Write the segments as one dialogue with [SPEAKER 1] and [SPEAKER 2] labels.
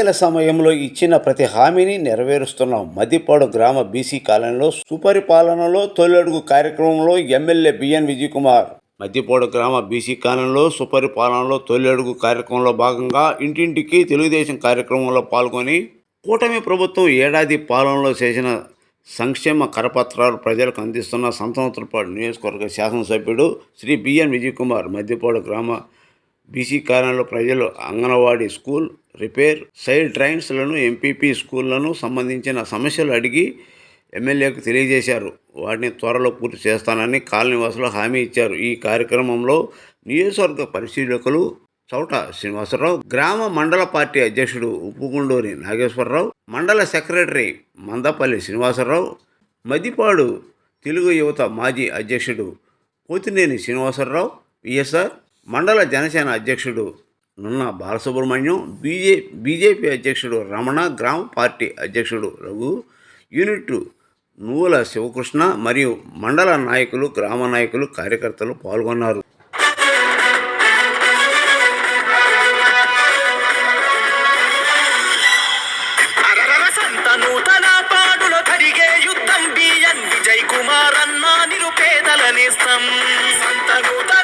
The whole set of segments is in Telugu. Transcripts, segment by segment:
[SPEAKER 1] ఎన్నికల సమయంలో ఇచ్చిన ప్రతి హామీని నెరవేరుస్తున్న మద్దిపాడు గ్రామ బీసీ కాలనీలో సుపరిపాలనలో తొలడుగు కార్యక్రమంలో MLA B N Vijay Kumar Maddipadu గ్రామ బీసీ కాలనీలో సుపరిపాలనలో తొలడుగు కార్యక్రమంలో భాగంగా ఇంటింటికి తెలుగుదేశం కార్యక్రమంలో పాల్గొని కూటమి ప్రభుత్వం ఏడాది పాలనలో చేసిన సంక్షేమ కరపత్రాలు ప్రజలకు అందిస్తున్న సంతనోత్తరపాడు నియోజకవర్గ శాసనసభ్యుడు శ్రీ బిఎన్ విజయ్ కుమార్ మద్దిపాడు గ్రామ బీసీ కాలనీలో ప్రజలు అంగన్వాడీ స్కూల్ రిపేర్ సైడ్ ట్రైన్స్లను ఎంపీపీ స్కూళ్ళను సంబంధించిన సమస్యలు అడిగి ఎమ్మెల్యేకు తెలియజేశారు. వాటిని త్వరలో పూర్తి చేస్తానని కాలనీవాసులు హామీ ఇచ్చారు. ఈ కార్యక్రమంలో నియోజకవర్గ పరిశీలకులు చౌట శ్రీనివాసరావు గ్రామ మండల పార్టీ అధ్యక్షుడు ఉప్పుగుండూరి నాగేశ్వరరావు మండల సెక్రటరీ మందపల్లి శ్రీనివాసరావు మదిపాడు తెలుగు యువత మాజీ అధ్యక్షుడు పోతినేని శ్రీనివాసరావు విఎస్ఆర్ మండల జనసేన అధ్యక్షుడు నున్న బాలసుబ్రహ్మణ్యం బీజే బీజేపీ అధ్యక్షుడు రమణ గ్రామ పార్టీ అధ్యక్షుడు రఘు యూనిట్ నువ్వుల శివకృష్ణ మరియు మండల నాయకులు గ్రామ నాయకులు కార్యకర్తలు పాల్గొన్నారు.
[SPEAKER 2] సంత నూతన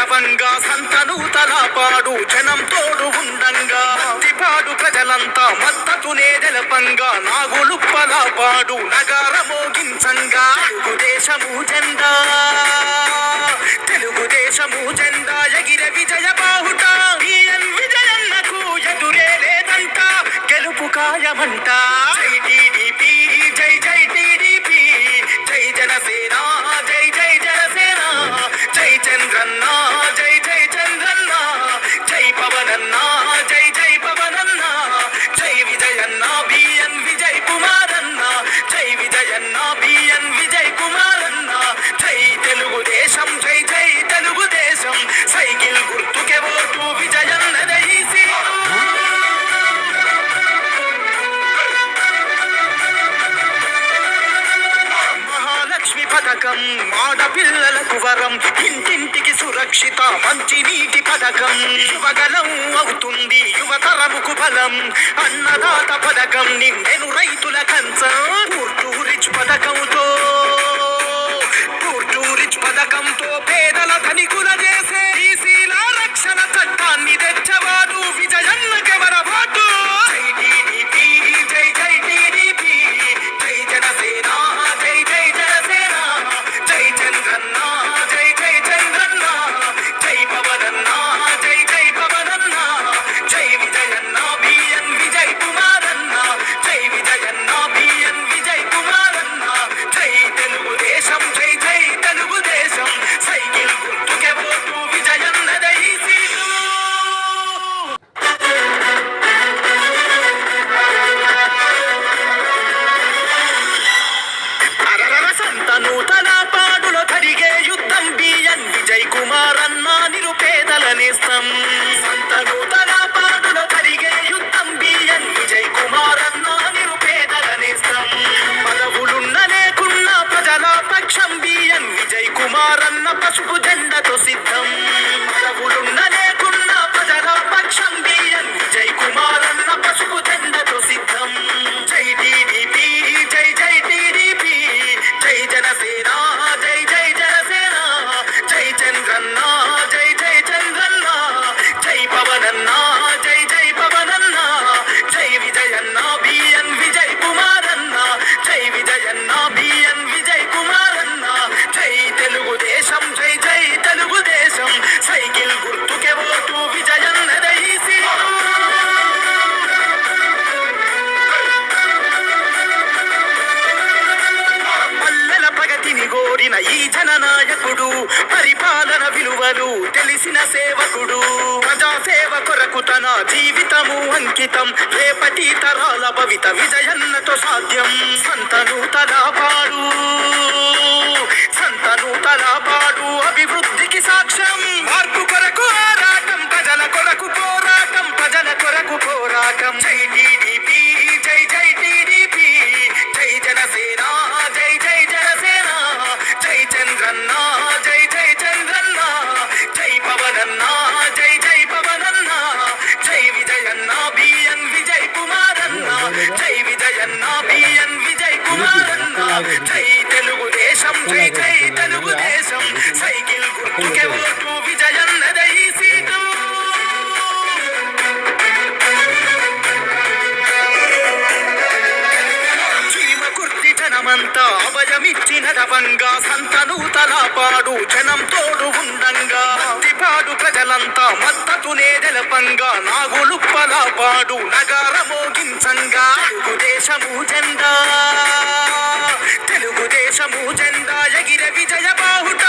[SPEAKER 2] అభయమిచ్చిన సంతను తలపాడు జనం తోడు ఉండంగా. పాడు ప్రజలంతా మద్దతునే జలపంగా నాగులుప్పలాపాడు నగార మోగించంగా. తెలుగుదేశము జెండా తెలుగుదేశము జెండా ఎగిర విజయ బాహుట. ఈఎన్ విజయన్నకు ఎదురే లేదంట గెలుపు ఖాయమంట. జై పథకం ఆడపిల్లలకు వరం ఇంటింటికి సురక్షిత మంచి నీటి పథకం. యువగలం అవుతుంది యువతరముకు బలం అన్నదాత పథకం నిండెను రైతుల కంచం. కుమారన్న పసుపు జెండతో సిద్ధం. ఆరవంగా సంతను తలపాడు జనం తోడు ఉండంగా. తిపాడు ప్రజలంతా మద్దతునే జలపంగా నాగులుప్పలపాడు నగారమోగించంగా తెలుగుదేశము జెండా తెలుగుదేశము జెండా ఎగిర విజయ బాహుట.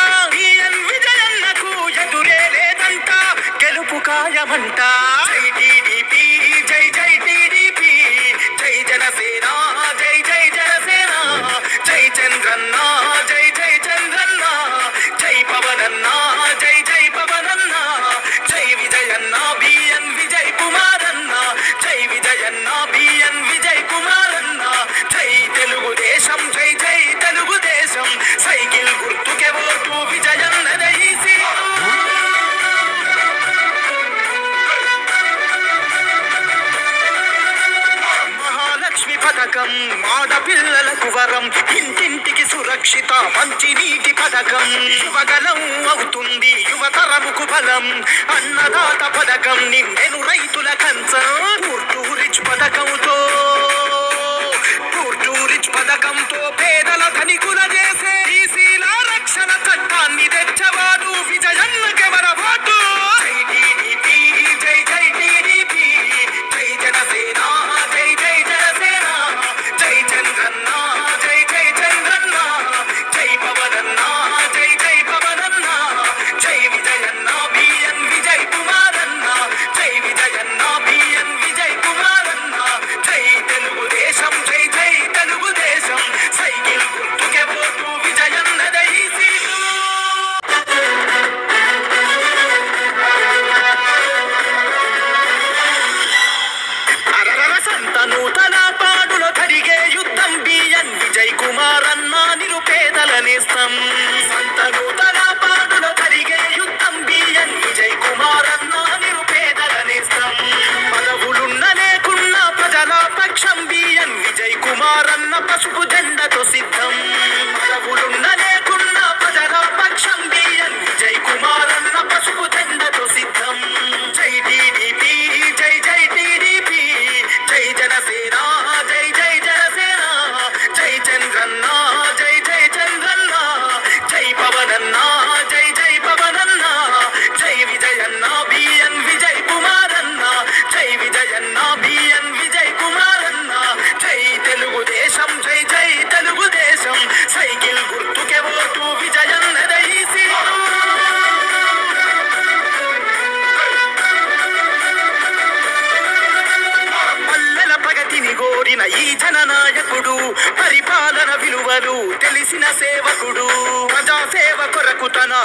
[SPEAKER 2] విజయన్నకు ఎదురే లేదంట గెలుపు ఖాయమంట. ఆడపిల్లలకు వరం. ఇంటింటికి సురక్షిత మంచి నీటి పథకం. యువగలం అవుతుంది యువతరముకు బలం. అన్నదాత పథకం నిండెను రైతుల కంచం. పూర్టు పథకంతో పూర్టు పథకంతో పేదల ధనికుల చేసే రక్షణ చట్టాన్ని తెచ్చవాడు. విజయన్నకెవరవాడు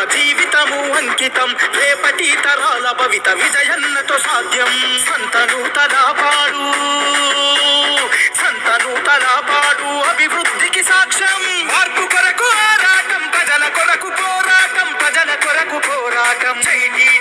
[SPEAKER 2] జీవితము అంకితం. రేపటి తరాల భవిత విజయన్నతో సాధ్యం. సంతను తన పాడు. సంతను తన పాడు. అభివృద్ధికి సాక్ష్యం. మార్పు కొరకు ఆరాటం ప్రజల కొరకు పోరాటం ప్రజల కొరకు పోరాటం. చైనీ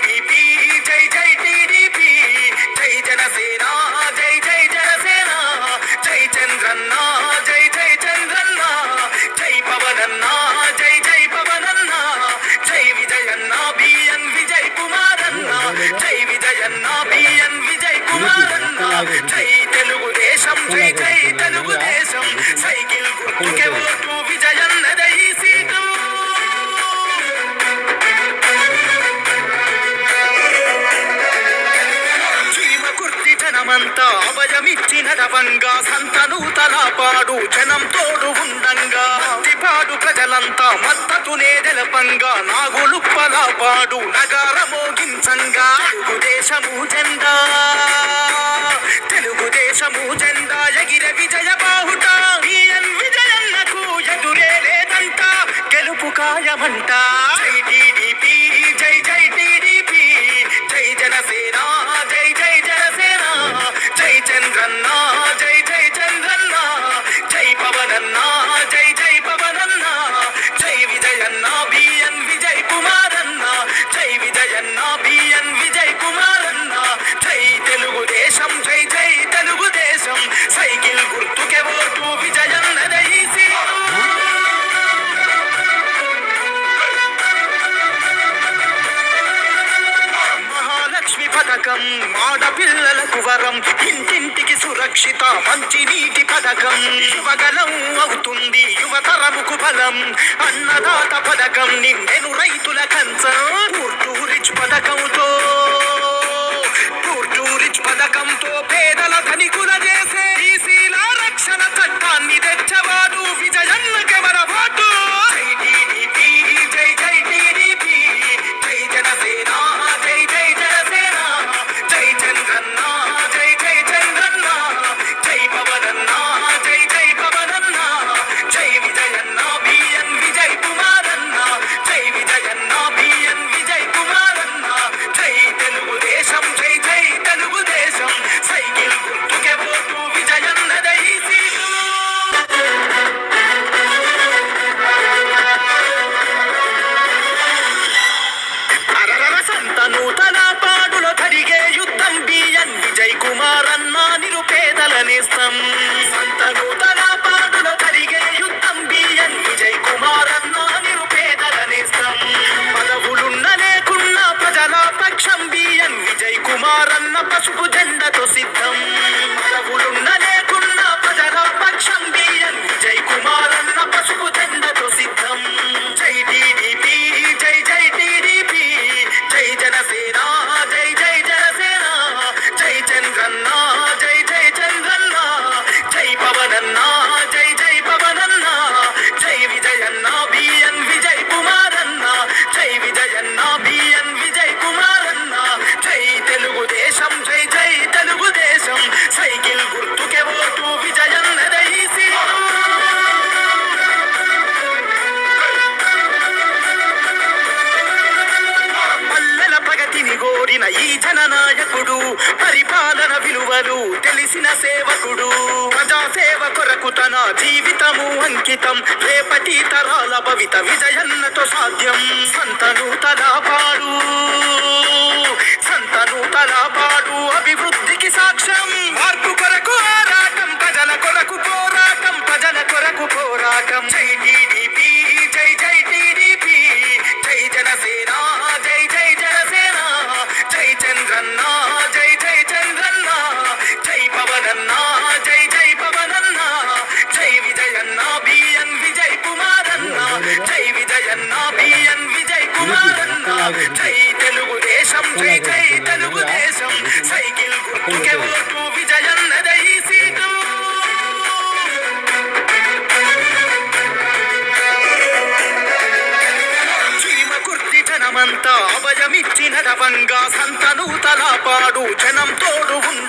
[SPEAKER 2] మలచిన రవంగా సంతనూతలాపాడు జనం తోడు ఉండంగా. తిపాడు ప్రజలంతా మద్దతునే నెలపంగా నాగులుప్పలాపాడు నగార మోగించంగా. తెలుగుదేశము జెండా తెలుగుదేశము జెండా ఎగిర విజయ బాహుట. విజయన్నకు ఎదురే లేదంట గెలుపు ఖాయమంట. టీడీపీ పథకం. ఆడపిల్లలకు వరం. ఇంటింటికి సురక్షిత మంచినీటి పథకం. యువగలం అవుతుంది యువతరముకు బలం. అన్నదాత పథకం నిన్నెను రైతుల కంచం. పూర్టూరిచ్ పథకంతో పూర్టూరిచ్ పథకంతో పేదల ధనికుల చేసే రక్షణ చట్టాన్ని తెచ్చవాడు విజయన్న కెవరవాడు యువతకు తన జీవితము అంకితం. రేపటి తరాల భవిత విజయన్నతో సాధ్యం. సంతను తలపాడు సంతను తలపాడు అభివృద్ధి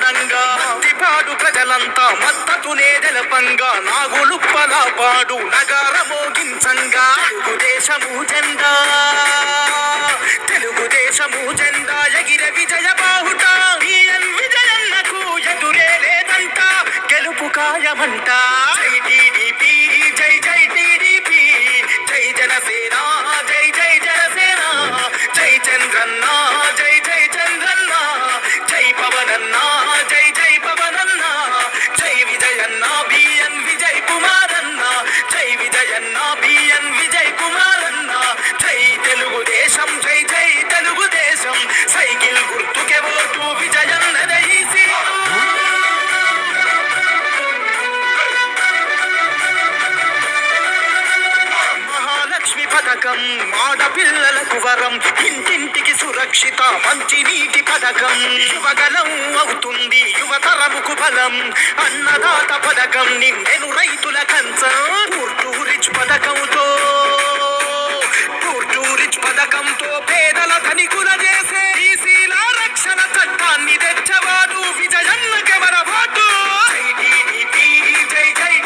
[SPEAKER 2] మౌనంగా తిపాడు ప్రజలంతా మద్దతునే జలపంగా. నాగులుప్పల పాడు నగర మోగించంగా తెలుగుదేశము జెండా. తెలుగుదేశము జెండా. ఎగిర విజయ బాహుట. విజయన్నకు ఎదురే లేదంట. గెలుపు కాయమంట పథకం. ఆడపిల్లలకు వరం. ఇంటింటికి సురక్షిత మంచి నీటి పథకం. యువగలం అవుతుంది యువతరముకు బలం. అన్నదాత పథకం నిన్నెను రైతుల కంచం. పూర్టూరిచ్ పథకంతో పూర్టూరిచ్ పథకంతో పేదల ధనికుల చేసే బీసీల రక్షణ చట్టాన్ని తెచ్చవాడు. విజయన్న కెవరవాడు జై జై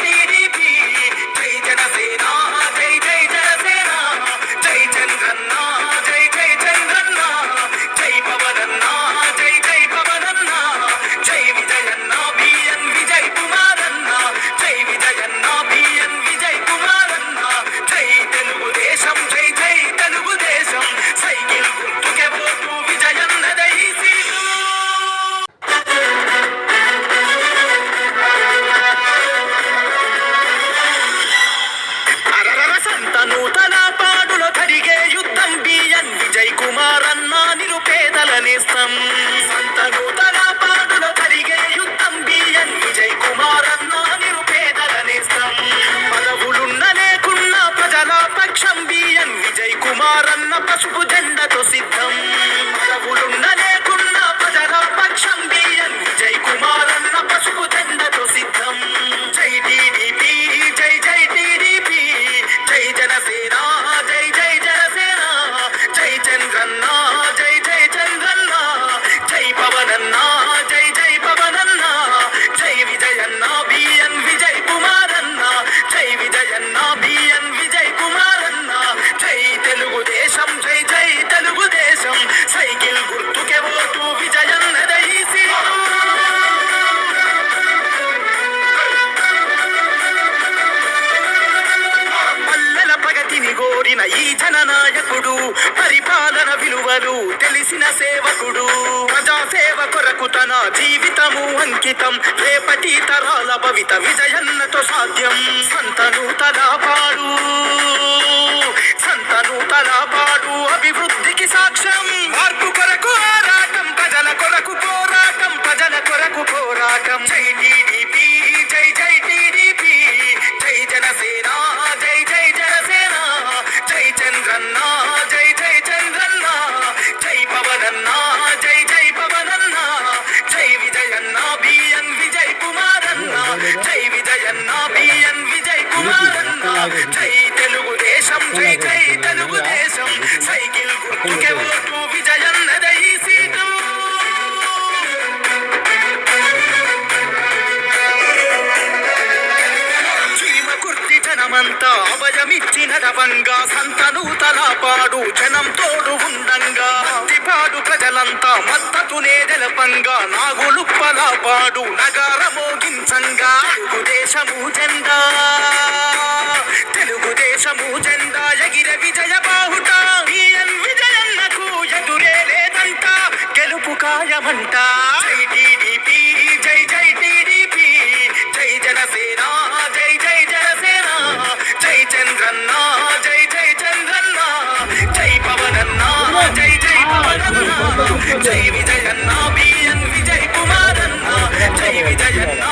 [SPEAKER 2] സാധ്യം జనమంతా అభయమిచ్చిన రవంగా సంతను తలపాడు జనం తోడు ఉండంగా. మత్తిపాడు ప్రజలంతా మద్దతునే జలపంగా నాగులుప్పలపాడు నగారమోగించంగా తెలుగుదేశము జెండా తెలుగుదేశము జెండా ఎగిర విజయ బాహుట. విజయన్నకు ఎదురే లేదంట గెలుపు ఖాయమంట. టీడీపీ. చంద్రన్నా జై జై చంద్రన్నా. జై పవనన్నా జై జై పవనన్నా. జై విజయన్నా బిఎన్ విజయ్ కుమారన్నా. జై విజయన్నా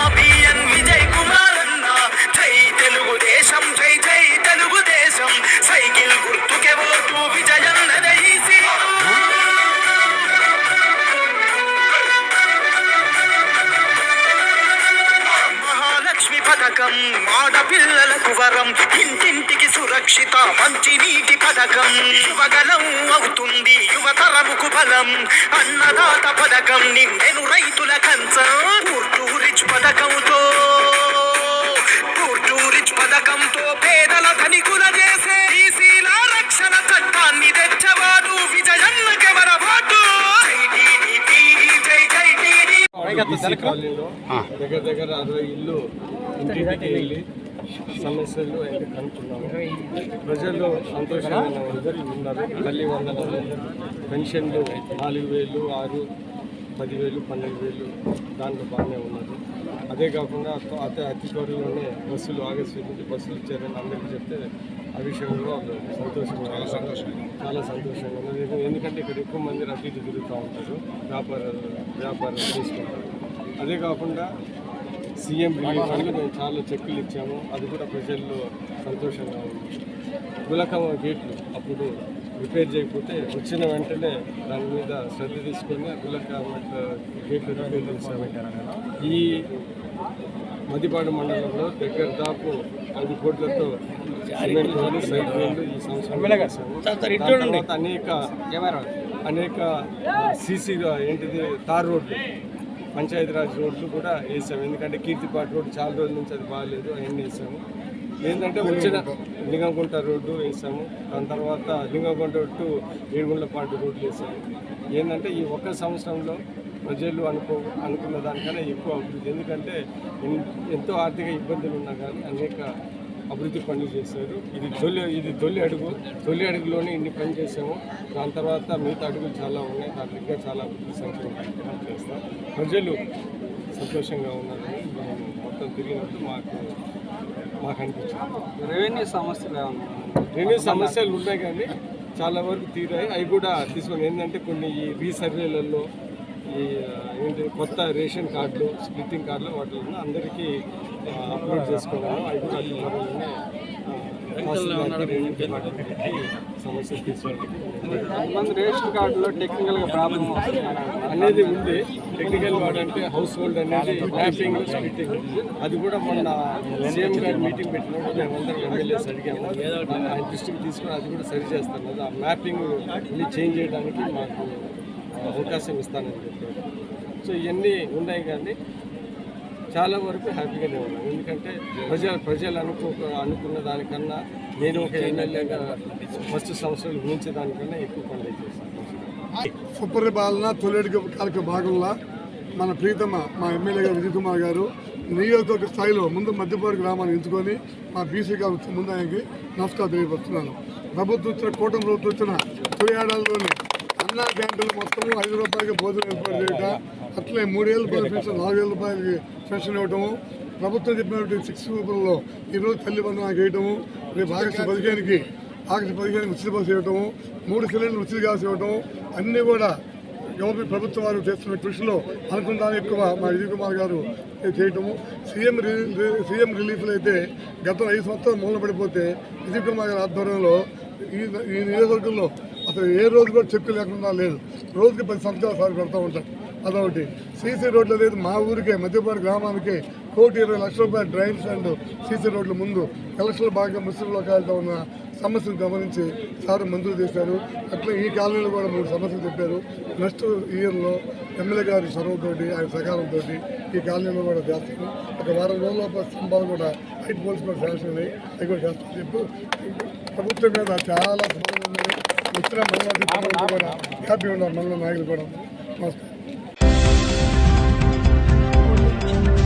[SPEAKER 3] సమస్యలు అయితే కనుక్కున్నాము ప్రజలు సంతోషంగా ఉన్నారు ఉన్నారు. తల్లి వందనాలు. పెన్షన్లు నాలుగు వేలు ఆరు పదివేలు పన్నెండు వేలు దాంట్లో బాగానే ఉన్నారు. అదే కాకుండా అత- అతి త్వరలోనే బస్సులు ఆగస్టు నుంచి బస్సులు ఇచ్చారని అందరికీ చెప్తే ఆ విషయంలో వాళ్ళు సంతోషంగా చాలా సంతోషంగా చాలా సంతోషంగా ఉన్నది ఎందు- ఎందుకంటే ఇక్కడ ఎక్కువ మంది ఇటు తిరుగుతూ ఉంటారు. వ్యాపార వ్యాపారం చేసుకుంటారు. అదే కాకుండా సీఎం రిలీఫ్ మేము చాలా చెక్కులు ఇచ్చాము. అది కూడా ప్రజల్లో సంతోషంగా ఉంది. గులకమ్మ గేట్లు అప్పుడు రిపేర్ చేయకపోతే వచ్చిన వెంటనే దాని మీద శ్రద్ధ తీసుకొని గులకమ్మ గేట్లు రిపేర్ చేశాము. ఈ మదిపాడు మండలంలో దగ్గర దాపు ఐదు కోట్లతో రోడ్లు ఈ సంవత్సరం అనేక అనేక సీసీ ఏంటిది తార్ రోడ్లు. పంచాయతీరాజ్ రోడ్లు కూడా వేసాము. ఎందుకంటే కీర్తిపాటి రోడ్డు చాలా రోజుల నుంచి అది బాగాలేదు అవన్నీ వేసాము. ఏంటంటే వచ్చిన లింగంకుంట రోడ్డు వేసాము. దాని తర్వాత లింగంకుంట టు ఏడుగుండ్లపాటు రోడ్లు వేసాము. ఏంటంటే ఈ ఒక్క సంవత్సరంలో ప్రజలు అనుకో అనుకున్న దానికన్నా ఎక్కువ అభివృద్ధి ఎందుకంటే ఎంతో ఆర్థిక ఇబ్బందులు ఉన్నా కానీ అనేక అభివృద్ధి పనులు చేశారు. ఇది తొలి ఇది తొలి అడుగు. తొలి అడుగులోనే ఇన్ని పని చేసాము దాని తర్వాత మిగతా అడుగులు చాలా ఉన్నాయి. దాని ఇంకా చాలా అభివృద్ధి సంక్షేమ కార్యక్రమాలు చేస్తాం ప్రజలు సంతోషంగా ఉన్నారని మేము మొత్తం తిరిగినప్పుడు మాకు మాకు అనిపించింది.
[SPEAKER 4] రెవెన్యూ సమస్యలు
[SPEAKER 3] రెవెన్యూ సమస్యలు ఉన్నాయి కానీ చాలా వరకు తీరాయి. అవి కూడా తీసుకొని ఏంటంటే కొన్ని ఈ రీసర్వేలలో ఈ ఏంటి కొత్త రేషన్ కార్డులు స్ప్లిట్టింగ్ కార్డులు వాటిలో అందరికీ అప్లోడ్ అవి కూడా
[SPEAKER 4] కొంతమంది రేషన్ కార్డులో టెక్నికల్గా ప్రాబ్లం
[SPEAKER 3] అనేది ఉంది. టెక్నికల్ వార్డ్ అంటే హౌస్ హోల్డ్ అనేది మ్యాపింగ్ స్ప్లిట్టింగ్ అది కూడా మొన్న సీఎం గారు మీటింగ్ పెట్టినప్పుడు మేమందరం ఎమ్మెల్యేస్ అడిగాము. ఆయన దృష్టికి తీసుకొని అది కూడా సరి చేస్తాను. అది ఆ మ్యాపింగ్ చేంజ్ చేయడానికి మాకు అవకాశం ఇస్తానని చెప్పారు. సో ఇవన్నీ ఉన్నాయి కానీ చాలా వరకు హ్యాపీగానే ఉన్నాను ఎందుకంటే ప్రజలు ప్రజలు అనుకో అనుకున్న దానికన్నా నేను ఒక ఎమ్మెల్యేగా ఫస్ట్ సంవత్సరాలు ఊహించే దానికన్నా ఎక్కువ పనులు చేస్తాను
[SPEAKER 5] సుపరిపాలన తొలి కార్యక్రమ భాగంలో మన ప్రీతమ మా ఎమ్మెల్యే గారు విజయ్ కుమార్ గారు నియోజకవర్గ స్థాయిలో ముందు మధ్యపాడు గ్రామాన్ని ఎంచుకొని మా బీసీ గారు ముందు ఆయనకి నమస్కారం తెలియపరుస్తున్నాను. ప్రభుత్వం ఇచ్చిన కూటమి ప్రభుత్వం వచ్చిన తొలి ఏడాదిలోనే అన్నా క్యాంటీన్లు మొత్తం ఐదు రూపాయలకి భోజనం ఏర్పాటు చేయటం అట్లే మూడేళ్ళ రూపాయల పెన్షన్ నాలుగేళ్ళ రూపాయలకి పెన్షన్ ఇవ్వటము ప్రభుత్వం చెప్పినటువంటి సిక్స్ రూపంలో ఈరోజు తల్లి బంధు నాకు వేయటము రేపు ఆగస్టు పదిహేనుకి ఆగస్టు పదిహేను ఉచిత బస్సు ఇవ్వటము మూడు సిలిండర్లు ఉచిత గ్యాస్ ఇవ్వటము అన్నీ కూడా గవర్నమెంట్ ప్రభుత్వం వారు చేస్తున్న కృషిలో అనుకుంటాను ఎక్కువ మా విజయ్ కుమార్ గారు చేయటము. సీఎం సీఎం రిలీఫ్లు అయితే గత ఐదు సంవత్సరాలు మూలన పడిపోతే విజయ్ కుమార్ గారి ఆధ్వర్యంలో ఈ ఈ నియోజకవర్గంలో అసలు ఏ రోజు కూడా చెక్కు లేకుండా లేదు. రోజుకి పది సంవత్సరాలు సార్ పెడతా ఉంటారు. అదొకటి. సీసీ రోడ్లు అనేది మా ఊరికే మధ్యపాడు గ్రామానికి కోటి ఇరవై లక్షల రూపాయల డ్రైన్స్ అండ్ సీసీ రోడ్ల ముందు ఎలక్షన్ల భాగంగా ముస్లిం లోకాలతో ఉన్న సమస్యను గమనించి సార్ మంజూరు చేశారు. అట్లా ఈ కాలనీలో కూడా మూడు సమస్యలు చెప్పారు. నెక్స్ట్ ఇయర్లో ఎమ్మెల్యే గారి చొరవతోటి ఆయన సకాలంతో ఈ కాలనీలో కూడా చేస్తాము. ఒక వారం రోజుల స్తంభాలు కూడా హైట్ పోల్స్ కూడా శాంక్షన్ అయ్యి అవి కూడా చేస్తామని చెప్పు. ప్రభుత్వం మీద చాలా సమాధానం వచ్చిన మండల కూడా హ్యాపీ ఉన్నారు. మండల నాయకులు కూడా. నమస్కారం. Thank you.